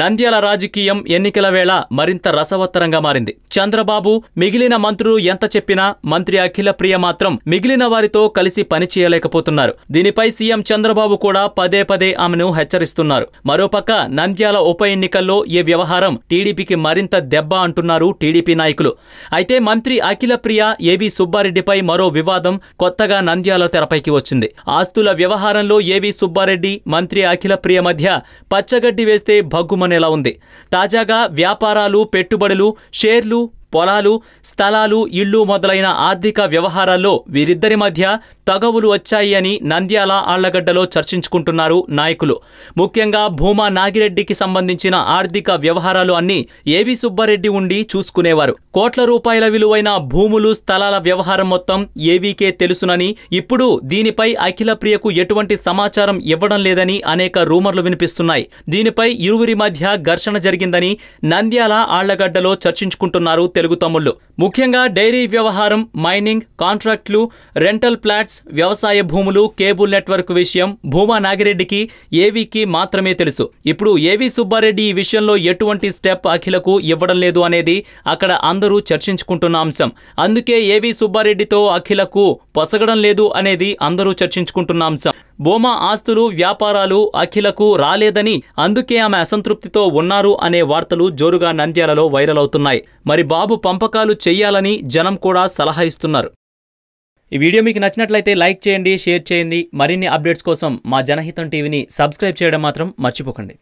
నంద్యాల రాజకీయం ఎన్నికల వేళ మరింత రసవత్తరంగా మారింది. చంద్రబాబు మిగిలిన మంత్రులు ఎంత చెప్పినా మంత్రి అఖిల ప్రియ మాత్రం మిగిలిన వారితో కలిసి పని చేయలేకపోతున్నారు. దీనిపై సీఎం చంద్రబాబు కూడా పదే పదే ఆమెను హెచ్చరిస్తున్నారు. మరోపక్క నంద్యాల ఉప ఎన్నికల్లో ఈ వ్యవహారం టీడీపీకి మరింత దెబ్బ అంటున్నారు టీడీపీ నాయకులు. అయితే మంత్రి అఖిల ప్రియ ఏవి సుబ్బారెడ్డిపై మరో వివాదం కొత్తగా నంద్యాల తెరపైకి వచ్చింది. ఆస్తుల వ్యవహారంలో ఏవి సుబ్బారెడ్డి మంత్రి అఖిల ప్రియ మధ్య పచ్చగడ్డి వేస్తే భగ్గుమ ఎలా ఉంది. తాజాగా వ్యాపారాలు పెట్టుబడులు షేర్లు పొలాలు స్థలాలు ఇళ్ళు మొదలైన ఆర్థిక వ్యవహారాల్లో వీరిద్దరి మధ్య తగవులు వచ్చాయి అని నంద్యాల ఆళ్ళగడ్డలో చర్చించుకుంటున్నారు నాయకులు. ముఖ్యంగా భూమా నాగిరెడ్డికి సంబంధించిన ఆర్థిక వ్యవహారాలు అన్నీ ఏవి సుబ్బారెడ్డి ఉండి చూసుకునేవారు. కోట్ల రూపాయల విలువైన భూములు స్థలాల వ్యవహారం మొత్తం ఏవీకే తెలుసునని ఇప్పుడు దీనిపై అఖిల ప్రియకు ఎటువంటి సమాచారం ఇవ్వడం లేదని అనేక రూమర్లు వినిపిస్తున్నాయి. దీనిపై ఇరువురి మధ్య ఘర్షణ జరిగిందని నంద్యాల ఆళ్ళగడ్డలో చర్చించుకుంటున్నారు తెలుగు తమ్ముళ్ళు ముఖ్యంగా డైరీ వ్యవహారం మైనింగ్ కాంట్రాక్టులు రెంటల్ ప్లాట్స్ వ్యవసాయ భూములు కేబుల్ నెట్వర్క్ విషయం భూమా నాగిరెడ్డికి ఏవీకి మాత్రమే తెలుసు. ఇప్పుడు ఏవి సుబ్బారెడ్డి ఈ విషయంలో ఎటువంటి స్టెప్ అఖిలకు ఇవ్వడం లేదు అనేది అక్కడ అందరూ చర్చించుకుంటున్న అంశం. అందుకే ఏవి సుబ్బారెడ్డితో అఖిలకు పొసగడం లేదు అనేది అందరూ చర్చించుకుంటున్న అంశం. బోమా ఆస్తులు వ్యాపారాలు అఖిలకు రాలేదని అందుకే ఆమె అసంతృప్తితో ఉన్నారు అనే వార్తలు జోరుగా నంద్యాలలో వైరల్ అవుతున్నాయి మరి బాబు పంపకాలు చెయ్యాలని జనం కూడా సలహా ఇస్తున్నారు. ఈ వీడియో మీకు నచ్చినట్లయితే లైక్ చేయండి షేర్ చేయండి. మరిన్ని అప్డేట్స్ కోసం మా జనహితం టీవీని సబ్స్క్రైబ్ చేయడం మాత్రం మర్చిపోకండి.